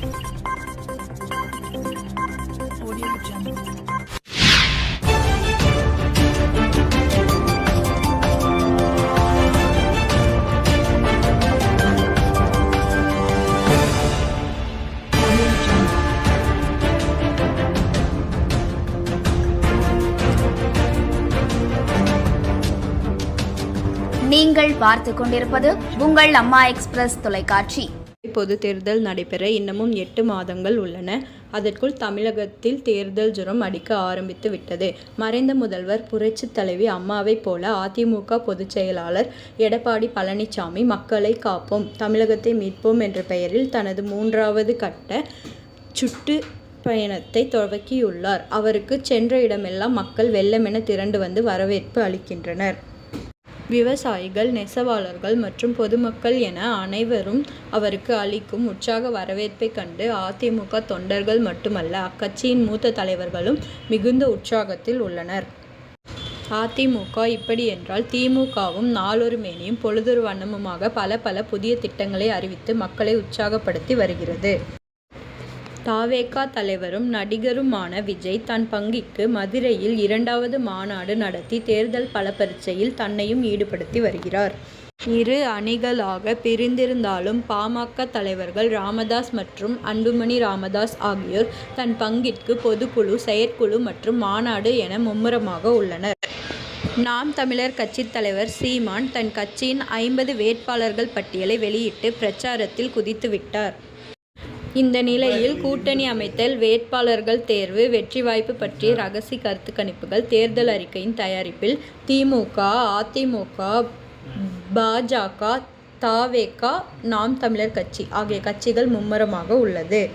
நீங்கள் பார்த்து கொண்டிருப்பது உங்கள் அம்மா எக்ஸ்பிரஸ் தொலைக்காட்சி. பொது தேர்தல் நடைபெற இன்னமும் எட்டு மாதங்கள் உள்ளன. அதற்குள் தமிழகத்தில் தேர்தல் ஜுரம் அடிக்க ஆரம்பித்து விட்டது. மறைந்த முதல்வர் புரட்சித் தலைவி அம்மாவைப் போல அதிமுக பொதுச் செயலாளர் எடப்பாடி பழனிசாமி மக்களை காப்போம் தமிழகத்தை மீட்போம் என்ற பெயரில் தனது மூன்றாவது கட்ட சுற்று பயணத்தை துவக்கியுள்ளார். அவருக்கு சென்ற இடமெல்லாம் மக்கள் வெள்ளமென திரண்டு வந்து வரவேற்பு அளிக்கின்றனர். விவசாயிகள் நெசவாளர்கள் மற்றும் பொதுமக்கள் என அனைவரும் அவருக்கு அளிக்கும் உற்சாக வரவேற்பைக் கண்டு அதிமுக தொண்டர்கள் மட்டுமல்ல அக்கட்சியின் மூத்த தலைவர்களும் மிகுந்த உற்சாகத்தில் உள்ளனர். அதிமுக இப்படி என்றால் திமுகவும் நாளொரு மேனியும் பொழுதொரு வண்ணமுமாக பல பல புதிய திட்டங்களை அறிவித்து மக்களை உற்சாகப்படுத்தி வருகிறது. தாவேகா தலைவரும் நடிகருமான விஜய் தன் பங்கிற்கு மதுரையில் இரண்டாவது மாநாடு நடத்தி தேர்தல் பலப்பரீட்சையில் தன்னையும் ஈடுபடுத்தி வருகிறார். இரு அணிகளாக பிரிந்திருந்தாலும் பாமக தலைவர்கள் ராமதாஸ் மற்றும் அன்புமணி ராமதாஸ் ஆகியோர் தன் பங்கிற்கு பொதுக்குழு செயற்குழு மற்றும் மாநாடு என மும்முரமாக உள்ளனர். நாம் தமிழர் கட்சித் தலைவர் சீமான் தன் கட்சியின் ஐம்பது வேட்பாளர்கள் பட்டியலை வெளியிட்டு பிரச்சாரத்தில் குதித்துவிட்டார். இந்த நிலையில் கூட்டணி அமைத்தல் வேட்பாளர்கள் தேர்வு வெற்றி வாய்ப்பு பற்றிய ரகசிய கருத்து கணிப்புகள் தேர்தல் அறிக்கையின் தயாரிப்பில் திமுக அதிமுக பாஜக தாவேகா நாம் தமிழர் கட்சி ஆகிய கட்சிகள் மும்முரமாக உள்ளது.